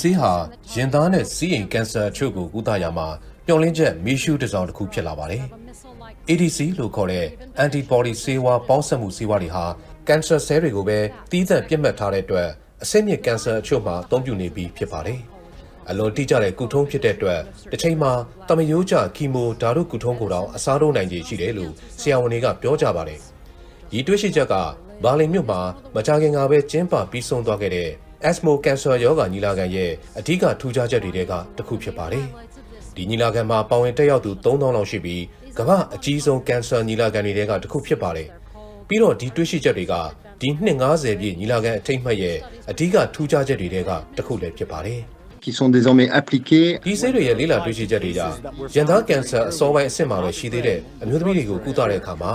ဆေးဟာရင်သားနဲ့စီးရင်ကင်ဆာအချို့ကိုကုသရာမှာမျှော်လင့်ချက်မီးရှူးတစ်စောင်တစ်ခုဖြစ်လာပါတယ်။ ADC လို့ခေါ်တဲ့ antibody ဆေးဝါးပေါင်းစပ်မှုဆေးဝါးတွေဟာကင်ဆာဆဲတွေကိုပဲတီးသန့်ပြစ်မှတ်ထားတဲ့အတွက်အဆင့်မြင့်ကင်ဆာအချို့မှာအသုံးပြုနေပြီးဖြစ်ပါတယ်။အလွန်တိကျတဲ့ကုထုံးဖြစ်တဲ့အတွက်တစ်ချိန်မှာတမယိုးကျကီမိုဓာတုကုထုံးကိုတောင်အစားထိုးနိုင်ခြေရှိတယ်လို့ဆရာဝန်တွေကပြောကြပါတယ်။ဒီတွေ့ရှိချက်ကဘာလင်မြို့မှာမကြာခင်ကပဲကျင်းပပြီးဆုံးသွားခဲ့တဲ့ ESMO ကင်ဆာရောဂါညီလာခံရဲ့အဓိကထူးခြားချက်တွေကတစ်ခုဖြစ်ပါတယ်။ဒီညီလာခံမှာပါဝင်တက်ရောက်သူ3000လောက်ရှိပြီးကမ္ဘာအကြီးဆုံးကင်ဆာညီလာခံတွေကတစ်ခုဖြစ်ပါတယ်။ပြီးတော့ဒီတွေ့ရှိချက်တွေကဒီနှစ်90ပြည့်ညီလာခံအထိတ်မှတ်ရဲ့အဓိကထူးခြားချက်တွေကတစ်ခုလည်းဖြစ်ပါတယ်။ qui sont désormais appliqués ဒီဆေးတွေရဲ့လေးလာတွေ့ရှိချက်တွေကြောင့်ရန်သားကင်ဆာအစောပိုင်းအဆင့်မှာပဲရှိသေးတဲ့အမျိုးသမီးတွေကိုကုသတဲ့အခါမှာ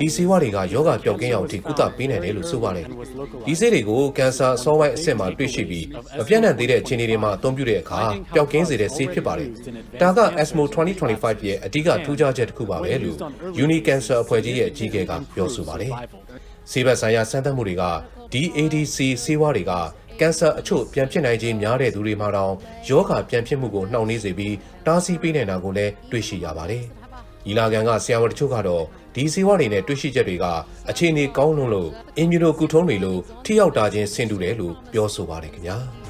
ဒီဆေးဝါးတွေကယောဂပျောက်ကင်းအောင်အထိကုသပေးနိုင်တယ်လို့ဆိုပါတယ်။ဒီဆေးတွေကိုကင်ဆာအစောပိုင်းအဆင့်မှာတွေ့ရှိပြီးမပြတ်နိုင်သေးတဲ့အခြေအနေတွေမှာအသုံးပြုတဲ့အခါပျောက်ကင်းစေတဲ့ဆေးဖြစ်ပါတယ်။ဒါက ESMO 2025ရဲ့အဓိကထူးခြားချက်တစ်ခုပါပဲလို့ Uni Cancer အဖွဲ့ကြီးရဲ့အကြီးအကဲကပြောဆိုပါတယ်။ဆေးဘက်ဆိုင်ရာစမ်းသပ်မှုတွေက DADC ဆေးဝါးတွေက ကင်ဆာအချို့ပြန်ဖြစ်နိုင်ခြင်းများတဲ့သူတွေမှာတောင်ယောဂပြန်ဖြစ်မှုကိုနှောင့်နှေးစေပြီးတားဆီးပေးနိုင်တာကိုလည်းတွေ့ရှိရပါတယ်။ဤလာကန်ကဆရာဝန်တချို့ကတော့ဒီဆေးဝါးတွေနဲ့တွေ့ရှိချက်တွေကအခြေအနေကောင်းလွန်းလို့အင်မြူနိုကူထုံးတွေလို့ထိရောက်တာချင်းဆင်တူတယ်လို့ပြောဆိုပါတယ်ခင်ဗျာ။